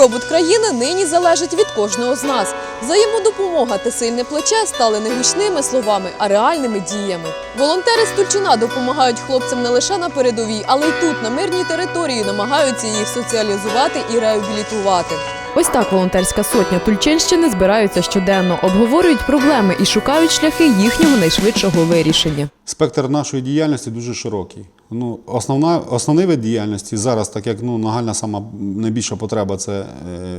Добробут країни нині залежить від кожного з нас. Взаємодопомога та сильне плече стали не гучними словами, а реальними діями. Волонтери з Тульчина допомагають хлопцям не лише на передовій, але й тут, на мирній території, намагаються їх соціалізувати і реабілітувати. Ось так волонтерська сотня Тульчинщини збираються щоденно, обговорюють проблеми і шукають шляхи їхнього найшвидшого вирішення. Спектр нашої діяльності дуже широкий. Ну, основна, основний вид діяльності зараз, так як ну, нагальна сама найбільша потреба це е,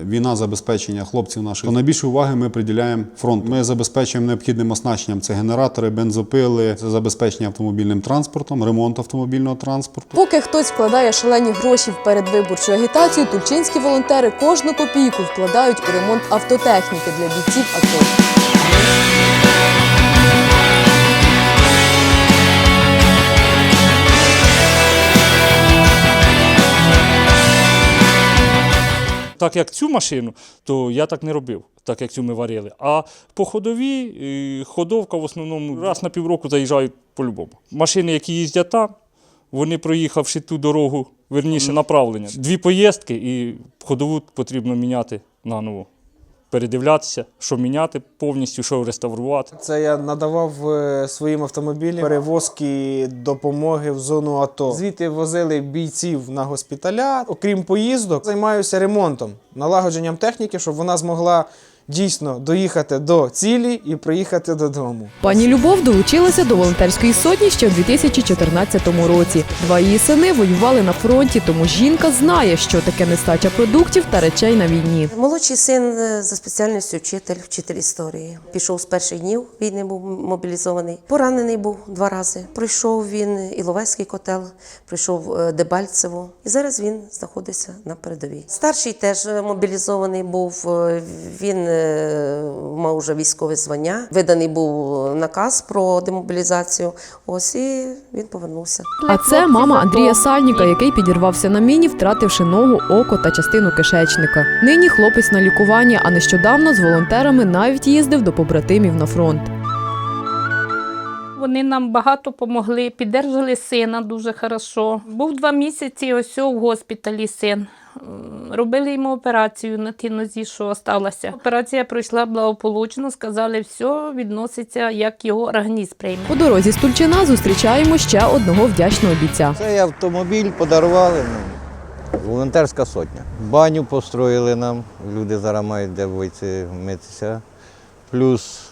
війна, забезпечення хлопців наших. То найбільше уваги ми приділяємо фронту. Ми забезпечуємо необхідним оснащенням це генератори, бензопили, це забезпечення автомобільним транспортом, ремонт автомобільного транспорту. Поки хтось вкладає шалені гроші в передвиборчу агітацію, тульчинські волонтери кожну копійку вкладають у ремонт автотехніки для бійців АТО. Так як цю машину, то я так не робив, так як цю ми варили. А по ходовій, е, ходовка в основному раз на півроку заїжджають по-любому. Машини, які їздять там, вони проїхавши ту дорогу, верніше направлення. Дві поїздки і ходову потрібно міняти наново. Передивлятися, що міняти повністю, що реставрувати. Це я надавав е, своїм автомобілям перевозки допомоги в зону АТО. Звідти возили бійців на госпіталя. Окрім поїздок, займаюся ремонтом, налагодженням техніки, щоб вона змогла дійсно доїхати до цілі і приїхати додому. Пані Любов долучилася до волонтерської сотні ще у 2014 році. Два її сини воювали на фронті, тому жінка знає, що таке нестача продуктів та речей на війні. Молодший син е, за спеціальністю вчитель, вчитель історії. Пішов з перших днів війни, був мобілізований. Поранений був два рази. Пройшов він Іловайський котел, пройшов е, Дебальцево. І зараз він знаходиться на передовій. Старший теж е, мобілізований був. Він мав вже військове звання. Виданий був наказ про демобілізацію. Ось і він повернувся. А це мама Андрія Сальніка, який підірвався на міні, втративши ногу, око та частину кишечника. Нині хлопець на лікуванні, а нещодавно з волонтерами навіть їздив до побратимів на фронт. Вони нам багато допомогли, піддержали сина дуже хорошо. Був два місяці ось в госпіталі син. Робили йому операцію на тій нозі, що сталося. Операція пройшла благополучно, сказали, все відноситься, як його організм прийме. По дорозі з Тульчина зустрічаємо ще одного вдячного бійця. Цей автомобіль подарували. Ну, волонтерська сотня. Баню построїли нам. Люди зараз мають де вийти митися. Плюс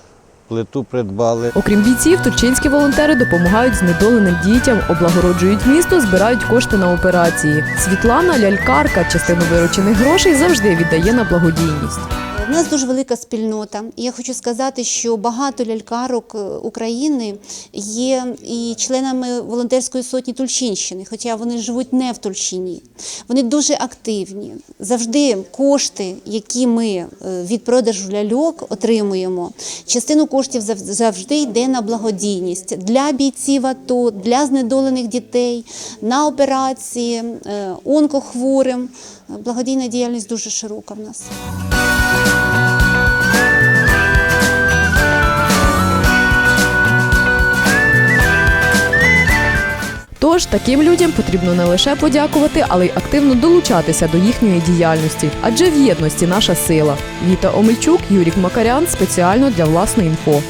плиту придбали. Окрім бійців, турчинські волонтери допомагають знедоленим дітям, облагороджують місто, збирають кошти на операції. Світлана, лялькарка, частину виручених грошей завжди віддає на благодійність. У нас дуже велика спільнота. І я хочу сказати, що багато лялькарок е, України є і членами волонтерської сотні Тульчинщини, хоча вони живуть не в Тульчині. Вони дуже активні. Завжди кошти, які ми е, від продажу ляльок отримуємо, частину коштів завжди йде на благодійність для бійців АТО, для знедолених дітей, на операції, е, онкохворим. Благодійна діяльність дуже широка в нас. Тож таким людям потрібно не лише подякувати, але й активно долучатися до їхньої діяльності, адже в єдності наша сила. Віта Омельчук, Юрік Макарян спеціально для власної інфо.